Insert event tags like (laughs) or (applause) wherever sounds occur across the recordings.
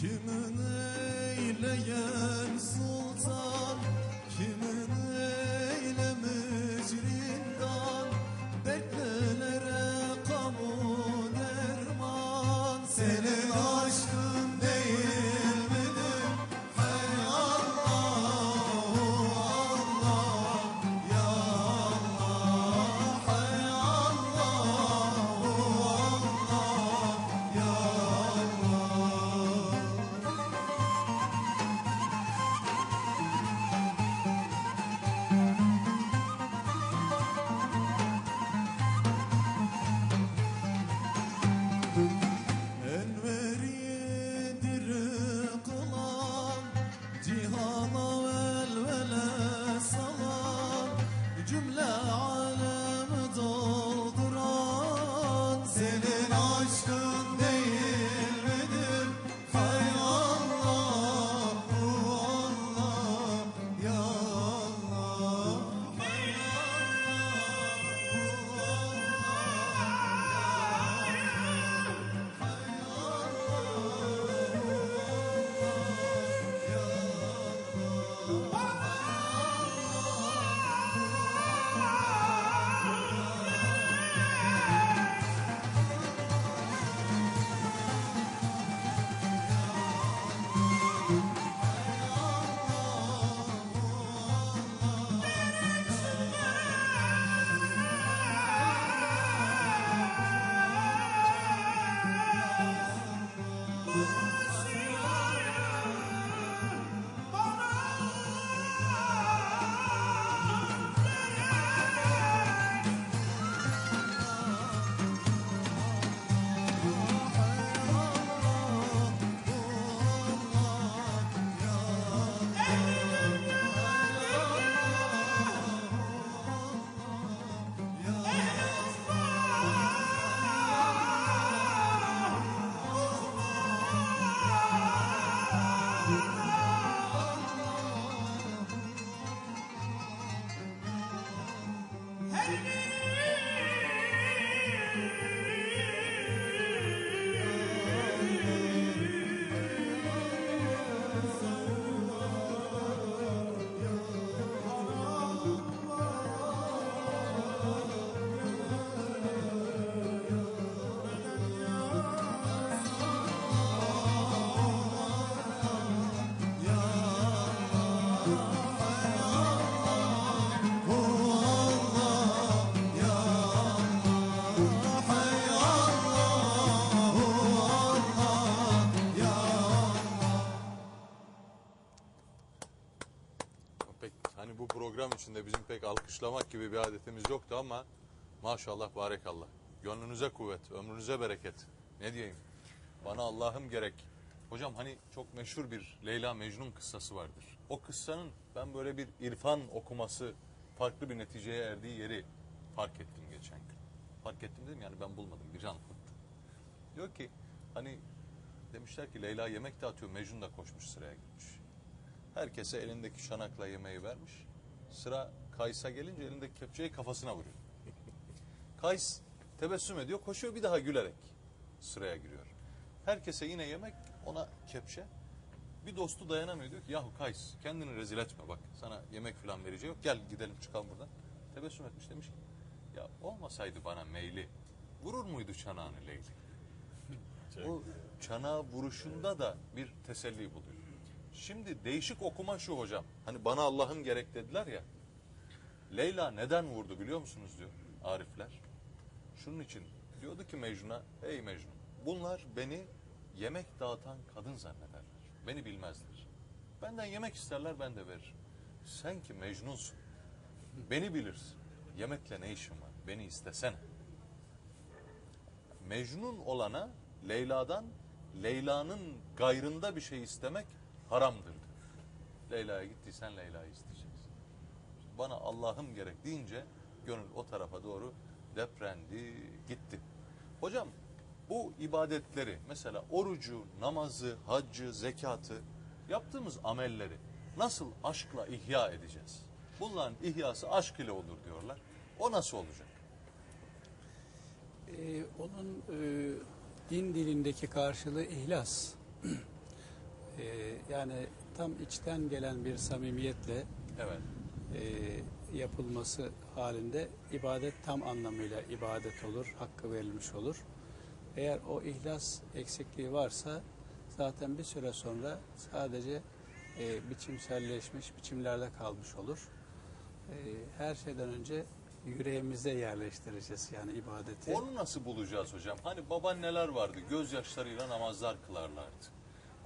Kimin eyleyen sultan alkışlamak gibi bir adetimiz yoktu ama maşallah barekallah. Gönlünüze kuvvet, ömrünüze bereket. Ne diyeyim? Bana Allah'ım gerek. Hocam hani çok meşhur bir Leyla Mecnun kıssası vardır. O kıssanın ben böyle bir irfan okuması farklı bir neticeye erdiği yeri fark ettim geçen gün. Fark ettim dedim yani ben bulmadım biri anlattı. Diyor ki hani demişler ki Leyla yemek dağıtıyor Mecnun da koşmuş sıraya girmiş. Herkese elindeki şanakla yemeği vermiş. Sıra Kays'a gelince elindeki kepçeyi kafasına vuruyor. (laughs) Kays tebessüm ediyor, koşuyor bir daha gülerek sıraya giriyor. Herkese yine yemek, ona kepçe. Bir dostu dayanamıyor diyor ki yahu Kays kendini rezil etme bak sana yemek falan vereceği yok gel gidelim çıkalım buradan. Tebessüm etmiş demiş ki ya olmasaydı bana meyli vurur muydu çanağını Leyli? O çanağı vuruşunda da bir teselli buluyor. Şimdi değişik okuma şu hocam. Hani bana Allah'ın gerek dediler ya. Leyla neden vurdu biliyor musunuz diyor Arifler. Şunun için diyordu ki Mecnun'a ey Mecnun bunlar beni yemek dağıtan kadın zannederler. Beni bilmezler. Benden yemek isterler ben de veririm. Sen ki Mecnunsun. Beni bilirsin. Yemekle ne işin var? Beni istesene. Mecnun olana Leyla'dan Leyla'nın gayrında bir şey istemek haramdır. Leyla'ya gittiysen Leyla'yı isteyeceksin. Bana Allah'ım gerek deyince gönül o tarafa doğru deprendi, gitti. Hocam bu ibadetleri mesela orucu, namazı, haccı, zekatı yaptığımız amelleri nasıl aşkla ihya edeceğiz? Bunların ihyası aşk ile olur diyorlar. O nasıl olacak? Ee, onun e, din dilindeki karşılığı ihlas. (clears throat) Ee, yani tam içten gelen bir samimiyetle Evet. E, yapılması halinde ibadet tam anlamıyla ibadet olur, hakkı verilmiş olur. Eğer o ihlas eksikliği varsa zaten bir süre sonra sadece e, biçimselleşmiş biçimlerde kalmış olur. E, her şeyden önce yüreğimize yerleştireceğiz yani ibadeti. Onu nasıl bulacağız hocam? Hani babaanneler vardı gözyaşlarıyla namazlar kılarlardı.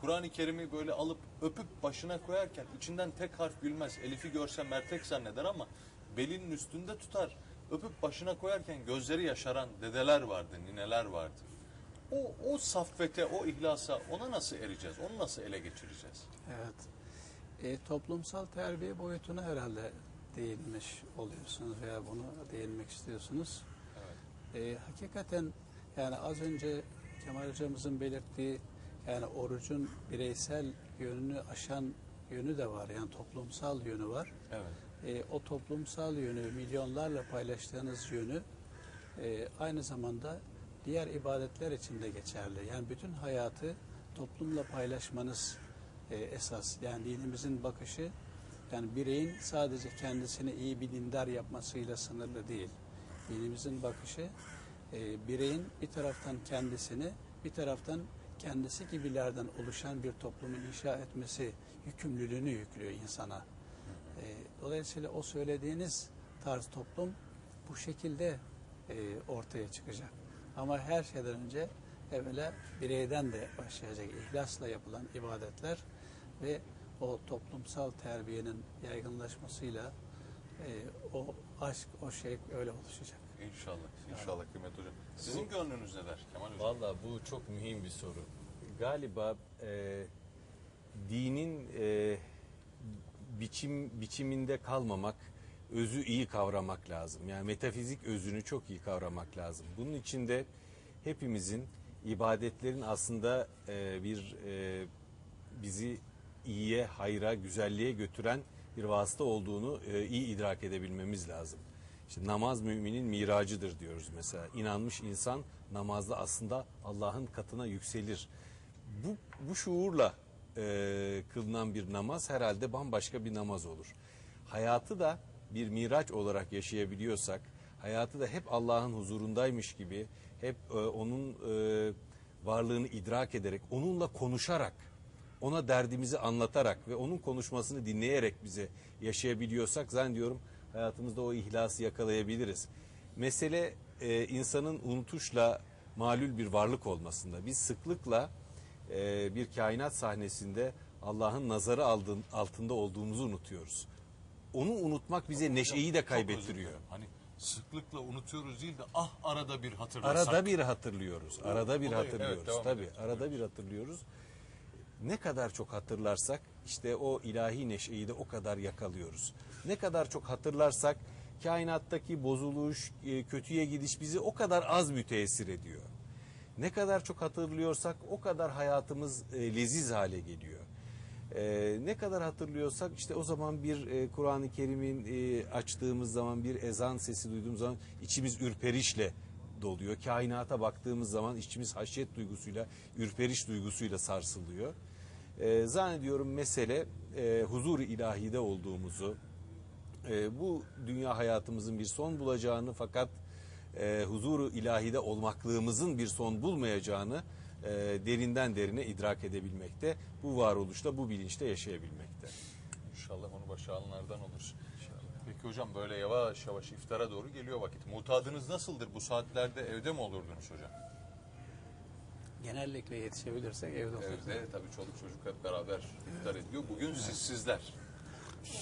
Kur'an-ı Kerim'i böyle alıp öpüp başına koyarken içinden tek harf gülmez. Elif'i görse mertek zanneder ama belinin üstünde tutar. Öpüp başına koyarken gözleri yaşaran dedeler vardı, nineler vardı. O, o saffete, o ihlasa ona nasıl ereceğiz? Onu nasıl ele geçireceğiz? Evet. E, toplumsal terbiye boyutuna herhalde değinmiş oluyorsunuz veya bunu değinmek istiyorsunuz. E, hakikaten yani az önce Kemal Hocamızın belirttiği yani orucun bireysel yönünü aşan yönü de var. Yani toplumsal yönü var. Evet. E, o toplumsal yönü, milyonlarla paylaştığınız yönü e, aynı zamanda diğer ibadetler için de geçerli. Yani bütün hayatı toplumla paylaşmanız e, esas. Yani dinimizin bakışı yani bireyin sadece kendisini iyi bir dindar yapmasıyla sınırlı değil. Dinimizin bakışı e, bireyin bir taraftan kendisini bir taraftan kendisi gibilerden oluşan bir toplumu inşa etmesi yükümlülüğünü yüklüyor insana. E, dolayısıyla o söylediğiniz tarz toplum bu şekilde e, ortaya çıkacak. Ama her şeyden önce evvela bireyden de başlayacak ihlasla yapılan ibadetler ve o toplumsal terbiyenin yaygınlaşmasıyla e, o aşk, o şevk öyle oluşacak. İnşallah. İnşallah kıymet hocam. Sizin gönlünüz ne der Kemal hocam? Valla bu çok mühim bir soru. Galiba e, dinin e, biçim biçiminde kalmamak, özü iyi kavramak lazım. Yani metafizik özünü çok iyi kavramak lazım. Bunun için de hepimizin ibadetlerin aslında e, bir e, bizi iyiye, hayra, güzelliğe götüren bir vasıta olduğunu e, iyi idrak edebilmemiz lazım. İşte namaz müminin miracıdır diyoruz mesela. İnanmış insan namazda aslında Allah'ın katına yükselir. Bu, bu şuurla e, kılınan bir namaz herhalde bambaşka bir namaz olur. Hayatı da bir miraç olarak yaşayabiliyorsak, hayatı da hep Allah'ın huzurundaymış gibi, hep e, onun e, varlığını idrak ederek, onunla konuşarak, ona derdimizi anlatarak ve onun konuşmasını dinleyerek bize yaşayabiliyorsak zannediyorum hayatımızda o ihlası yakalayabiliriz. Mesele e, insanın unutuşla malul bir varlık olmasında. Biz sıklıkla e, bir kainat sahnesinde Allah'ın nazarı aldığın, altında olduğumuzu unutuyoruz. Onu unutmak bize neşeyi de kaybettiriyor. Hani sıklıkla unutuyoruz değil de ah arada bir hatırlasak. Arada bir hatırlıyoruz. Arada bir olayı- evet, hatırlıyoruz. devam Tabii edelim. arada bir hatırlıyoruz. Ne kadar çok hatırlarsak işte o ilahi neşeyi de o kadar yakalıyoruz. Ne kadar çok hatırlarsak kainattaki bozuluş, e, kötüye gidiş bizi o kadar az müteessir ediyor. Ne kadar çok hatırlıyorsak o kadar hayatımız e, leziz hale geliyor. E, ne kadar hatırlıyorsak işte o zaman bir e, Kur'an-ı Kerim'in e, açtığımız zaman bir ezan sesi duyduğumuz zaman içimiz ürperişle doluyor. Kainata baktığımız zaman içimiz haşyet duygusuyla, ürperiş duygusuyla sarsılıyor. E, zannediyorum mesele e, huzur-u ilahide olduğumuzu, e, bu dünya hayatımızın bir son bulacağını fakat e, huzuru ilahide olmaklığımızın bir son bulmayacağını e, derinden derine idrak edebilmekte. Bu varoluşta, bu bilinçte yaşayabilmekte. İnşallah onu başağınlardan olur. Peki hocam böyle yavaş yavaş iftara doğru geliyor vakit. Mutadınız nasıldır? Bu saatlerde evde mi olurdunuz hocam? Genellikle yetişebilirsek evde oluruz. Evde tabii çoluk çocuk hep beraber iftar ediyor. Bugün siz sizler.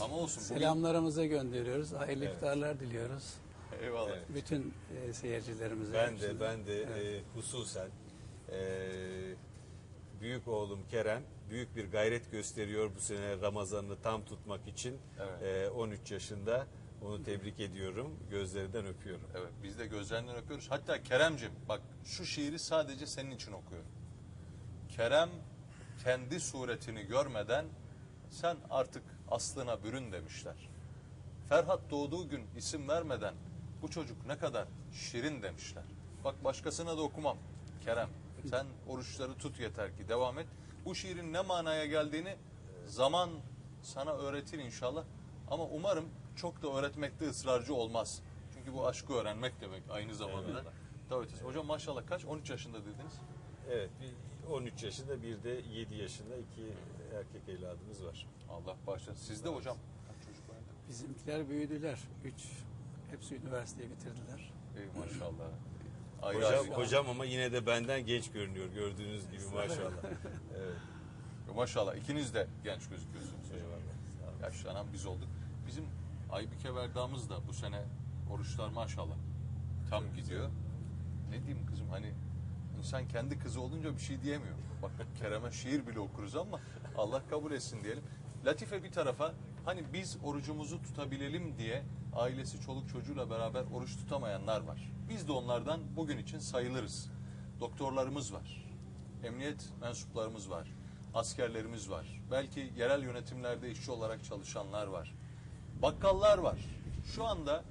Ama olsun. Bugün... Selamlarımızı gönderiyoruz. Hayırlı iftarlar diliyoruz. Eyvallah. Bütün e, seyircilerimize. Ben de ben de e, hususen e, büyük oğlum Kerem büyük bir gayret gösteriyor bu sene Ramazan'ını tam tutmak için. Evet. E, 13 yaşında onu tebrik ediyorum. Gözlerinden öpüyorum. Evet biz de gözlerinden öpüyoruz. Hatta Keremcim bak şu şiiri sadece senin için okuyorum. Kerem kendi suretini görmeden sen artık aslına bürün demişler. Ferhat doğduğu gün isim vermeden bu çocuk ne kadar şirin demişler. Bak başkasına da okumam. Kerem Sen oruçları tut yeter ki devam et. Bu şiirin ne manaya geldiğini zaman sana öğretir inşallah. Ama umarım çok da öğretmekte ısrarcı olmaz. Çünkü bu aşkı öğrenmek demek aynı zamanda. Tabii. Hocam maşallah kaç? 13 yaşında dediniz. Evet, bir 13 yaşında bir de 7 yaşında iki erkek evladımız var. Allah bağışlasın. Sizde hocam kaç çocuk vardı? Bizimkiler büyüdüler. Üç. Hepsi üniversiteyi bitirdiler. Ey maşallah. Ayrı Hocam, hocam ama yine de benden genç görünüyor gördüğünüz gibi maşallah. (laughs) Evet. Maşallah ikiniz de genç gözüküyorsunuz hocam. Eyvallah. Yaşlanan biz olduk. Bizim Aybike Verdamız da bu sene oruçlar maşallah tam gidiyor. Ne diyeyim kızım hani insan kendi kızı olunca bir şey diyemiyor. Bak Kerem'e şiir bile okuruz ama Allah kabul etsin diyelim. Latife bir tarafa hani biz orucumuzu tutabilelim diye ailesi çoluk çocuğuyla beraber oruç tutamayanlar var. Biz de onlardan bugün için sayılırız. Doktorlarımız var. Emniyet mensuplarımız var. Askerlerimiz var. Belki yerel yönetimlerde işçi olarak çalışanlar var. Bakkallar var. Şu anda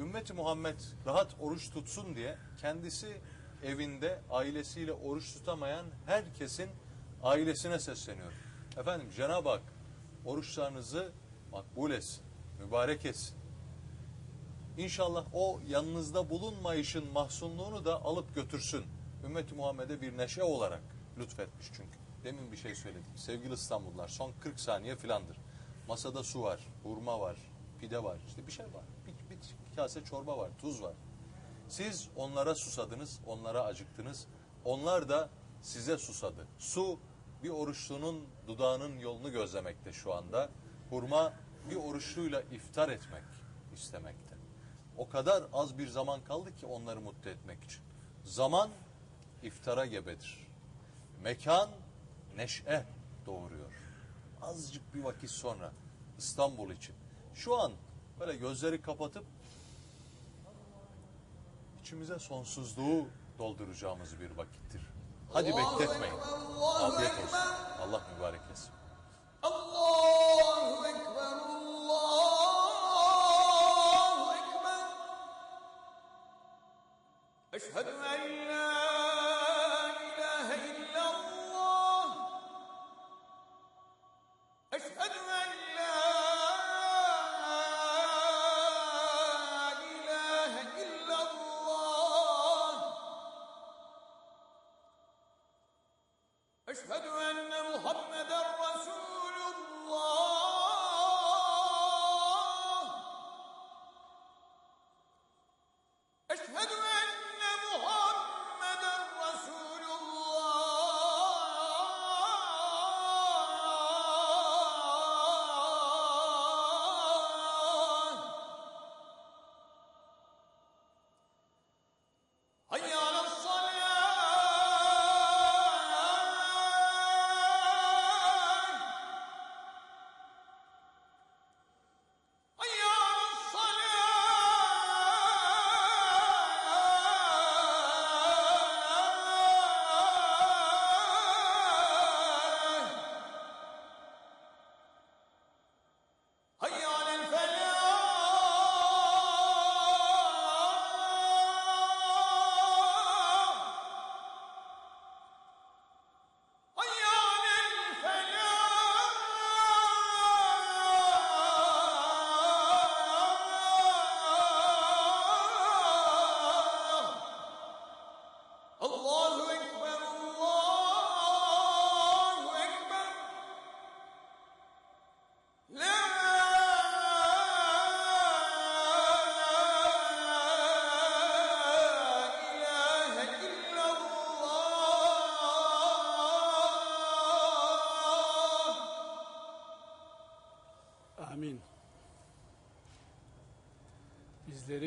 ümmeti Muhammed rahat oruç tutsun diye kendisi evinde ailesiyle oruç tutamayan herkesin ailesine sesleniyor. Efendim Cenab-ı Hak oruçlarınızı makbul etsin, mübarek etsin. İnşallah o yanınızda bulunmayışın mahzunluğunu da alıp götürsün. Ümmeti Muhammed'e bir neşe olarak lütfetmiş çünkü. Demin bir şey söyledim. Sevgili İstanbullular son 40 saniye filandır. Masada su var, hurma var, pide var, işte bir şey var. Bir, bir kase çorba var, tuz var. Siz onlara susadınız, onlara acıktınız. Onlar da size susadı. Su bir oruçlunun dudağının yolunu gözlemekte şu anda. Hurma bir oruçluyla iftar etmek istemekte. O kadar az bir zaman kaldı ki onları mutlu etmek için. Zaman iftara gebedir. Mekan neşe doğuruyor. Azıcık bir vakit sonra İstanbul için. Şu an böyle gözleri kapatıp içimize sonsuzluğu dolduracağımız bir vakittir. Hadi bekletmeyin. Afiyet olsun. Allah mübarek etsin.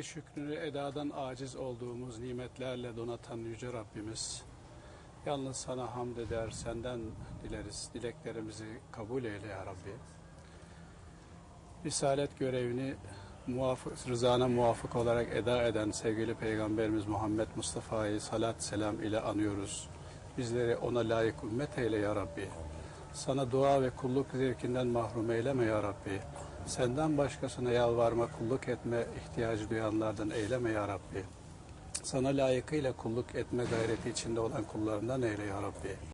Bizleri şükrünü edadan aciz olduğumuz nimetlerle donatan Yüce Rabbimiz, yalnız sana hamd eder, senden dileriz, dileklerimizi kabul eyle ya Rabbi. Risalet görevini muvafık, rızana muvafık olarak eda eden sevgili Peygamberimiz Muhammed Mustafa'yı salat selam ile anıyoruz. Bizleri ona layık ümmet eyle ya Rabbi. Sana dua ve kulluk zevkinden mahrum eyleme ya Rabbi. Senden başkasına yalvarma, kulluk etme ihtiyacı duyanlardan eyleme ya Rabbi. sana layıkıyla kulluk etme gayreti içinde olan kullarından eyle ya Rabbi.